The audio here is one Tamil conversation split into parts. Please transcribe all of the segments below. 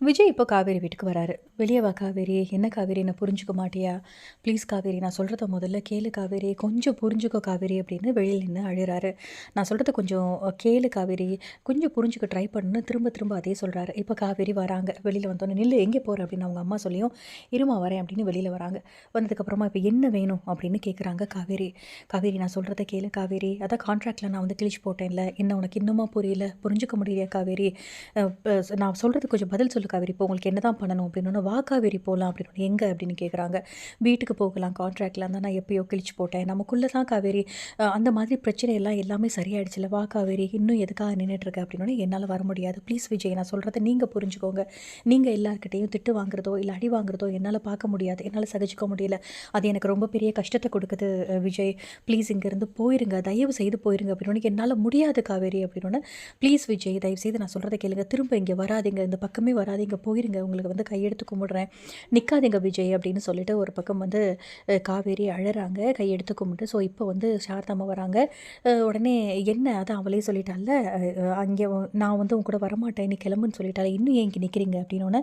விஜய் இப்போ காவேரி வீட்டுக்கு வராரு. வெளியே வா காவேரி என்ன காவேரி நான் புரிஞ்சுக்க மாட்டியா? ப்ளீஸ் காவேரி நான் சொல்கிறத முதல்ல கேளு காவேரி கொஞ்சம் புரிஞ்சுக்கோ காவேரி அப்படின்னு வெளியில் நின்று அழுகிறாரு நான் சொல்கிறத கொஞ்சம் கேளு காவேரி கொஞ்சம் புரிஞ்சுக்க ட்ரை பண்ணுன்னு திரும்ப திரும்ப அதே சொல்கிறாரு இப்போ காவேரி வராங்க. வெளியில் வந்தோன்னே நில்லு எங்கே போகிற அப்படின்னு அவங்க அம்மா சொல்லியும் இருமா வரேன் அப்படின்னு வெளியில் வராங்க. வந்ததுக்கப்புறமா இப்போ என்ன வேணும் அப்படின்னு கேட்குறாங்க காவேரி. காவேரி நான் சொல்கிறத கேளு காவேரி. அதான் கான்ட்ராக்டில் நான் வந்து கிழிச்சு போட்டேன்ல. என்ன உனக்கு இன்னுமா புரியல? புரிஞ்சுக்க முடியலையா காவேரி? நான் சொல்கிறது கொஞ்சம் பதில் சொல்லு காவேரி இப்போ உங்களுக்கு என்ன தான் பண்ணணும் அப்படின்னு வா காவேரி போகலாம் அப்படின்னு எங்கே அப்படின்னு கேட்குறாங்க வீட்டுக்கு போகலாம் கான்ட்ராக்டில் இருந்தால் நான் எப்பயோ கிழிச்சு போட்டேன். நமக்குள்ளே தான் காவேரி அந்த மாதிரி பிரச்சனை எல்லாம் எல்லாமே சரியாயிடுச்சுல வா காவேரி இன்னும் எதுக்காக நின்றுட்டுருக்க அப்படின்னு என்னால் வர முடியாது. ப்ளீஸ் விஜய் நான் சொல்கிறத நீங்கள் புரிஞ்சுக்கோங்க. நீங்கள் எல்லாருக்கிட்டையும் திட்டு வாங்குறதோ இல்லை அடி வாங்குறதோ என்னால் பார்க்க முடியாது. என்னால் சகிச்சுக்க முடியல. அது எனக்கு ரொம்ப பெரிய கஷ்டத்தை கொடுக்குது விஜய். ப்ளீஸ் இங்கேருந்து போயிருங்க தயவு செய்து போயிருங்க அப்படின்னு என்னால் முடியாது காவேரி அப்படின்னு ப்ளீஸ் விஜய் தயவு செய்து நான் சொல்கிறத கேளுங்க. திரும்ப இங்கே வராதிங்க. இந்த பக்கமே வராது நிற்காதீங்க போயிருங்க உங்களுக்கு வந்து கையெடுத்து கும்பிடுறேன். நிற்காதீங்க விஜய் அப்படின்னு சொல்லிட்டு ஒரு பக்கம் வந்து காவேரி அழறாங்க கையெடுத்து கும்பிட்டு ஸோ இப்போ வந்து சாரதாமா வராங்க. உடனே என்ன? அதை அவளே சொல்லிட்டால அங்கே நான் வந்து உங்க கூட வரமாட்டேன் நீ கிளம்புன்னு சொல்லிட்டால இன்னும் ஏன் இங்கே நிற்கிறீங்க அப்படின்னு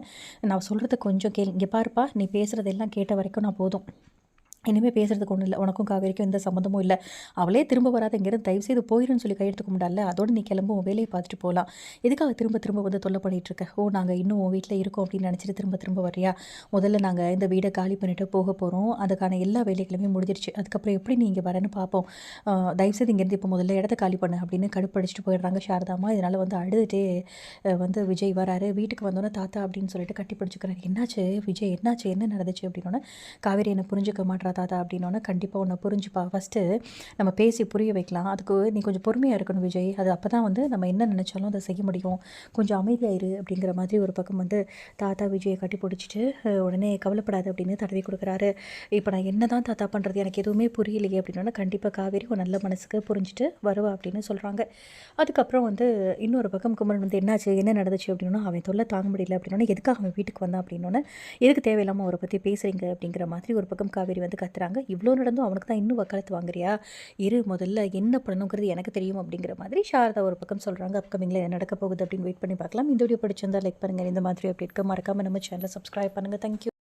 நான் சொல்கிறத கொஞ்சம் கேள் இங்கே பாருப்பா நீ பேசுகிறதெல்லாம் கேட்ட வரைக்கும் நான் போதும். இனிமேல் பேசுறதுக்கு ஒன்றும் இல்லை. உனக்கும் காவேரிக்கும் எந்த சம்மந்தமும் இல்லை. அவளே திரும்ப வராத இங்கேருந்து தயவு செய்து போயிருன்னு சொல்லி கையெடுத்து கும்பிடால அதோட நீ கிளம்பும் உன் வேலையை பார்த்துட்டு போகலாம் எதுக்காக திரும்ப திரும்ப வந்து தொல்லை பண்ணிகிட்ருக்க ஓ நாங்கள் இன்னும் உன் வீட்டில் இருக்கோம் அப்படின்னு நினச்சிட்டு திரும்ப திரும்ப வரியா முதல்ல நாங்கள் இந்த வீடை காலி பண்ணிவிட்டு போக போகிறோம் அதுக்கான எல்லா வேலைகளுமே முடிஞ்சிருச்சு. அதுக்கப்புறம் எப்படி நீ இங்கே வரேன்னு பார்ப்போம். தயவு தயவுசெய்து இங்கேருந்து இப்போ முதல்ல இடத்த காலி பண்ணு அப்படின்னு கடுப்படிச்சிட்டு போயிடுறாங்க சாரதாமா இதனால் வந்து அழுதுகிட்டே வந்து விஜய் வராரு. வீட்டுக்கு வந்தோன்னே தாத்தா அப்படின்னு சொல்லிட்டு கட்டி பிடிச்சிக்கிறாரு. என்னாச்சு? விஜய் என்னாச்சு? என்ன நடந்துச்சு? அப்படின்னோடனே காவேரி என்னை புரிஞ்சுக்க மாட்றா தாத்தா அப்படின்னோடனே கண்டிப்பாக உன்னை புரிஞ்சுப்பா. ஃபஸ்ட்டு நம்ம பேசி புரிய வைக்கலாம். அதுக்கு நீ கொஞ்சம் பொறுமையாக இருக்கணும் விஜய். அது அப்போ தான் வந்து நம்ம என்ன நினச்சாலும் அதை செய்ய முடியும். கொஞ்சம் அமைதியாயிரு அப்படிங்கிற மாதிரி ஒரு பக்கம் வந்து தாத்தா விஜயை கட்டி பிடிச்சிட்டு உடனே கவலைப்படாது அப்படின்னு தடவி கொடுக்குறாரு. இப்போ நான் என்ன தான் தாத்தா பண்ணுறது எனக்கு எதுவுமே புரியலையே அப்படின்னா கண்டிப்பாக காவேரி ஒரு நல்ல மனசுக்கு புரிஞ்சுட்டு வருவா அப்படின்னு சொல்கிறாங்க அதுக்கப்புறம் வந்து இன்னொரு பக்கம் குமரன் வந்து என்னாச்சு? என்ன நடந்துச்சு? அப்படின்னா அவன் தொல்லை தாங்க முடியல அப்படின்னா எதுக்காக அவன் வீட்டுக்கு வந்தான்? அப்படின்னோடனே எதுக்கு தேவையில்லாமல் அவரை பற்றி பேசுகிறீங்க அப்படிங்கிற மாதிரி ஒரு பக்கம் காவேரி வந்து வந்து கத்துறாங்க. இவ்வளோ நடந்தும் அவனுக்கு தான் இன்னும் வக்காலத்து வாங்குறியா? இரு முதல்ல என்ன பண்ணணுங்கிறது எனக்கு தெரியும் அப்படிங்கிற மாதிரி சாரதா ஒரு பக்கம் சொல்கிறாங்க அப்கமிங்கில் என்ன நடக்க போகுது அப்படின்னு வெயிட் பண்ணி பார்க்கலாம். இந்த வீடியோ பிடிச்சிருந்தா லைக் பண்ணுங்கள் இந்த மாதிரி அப்படி இருக்க மறக்காமல் நம்ம சேனலை சப்ஸ்கிரைப் பண்ணுங்கள் தேங்க்யூ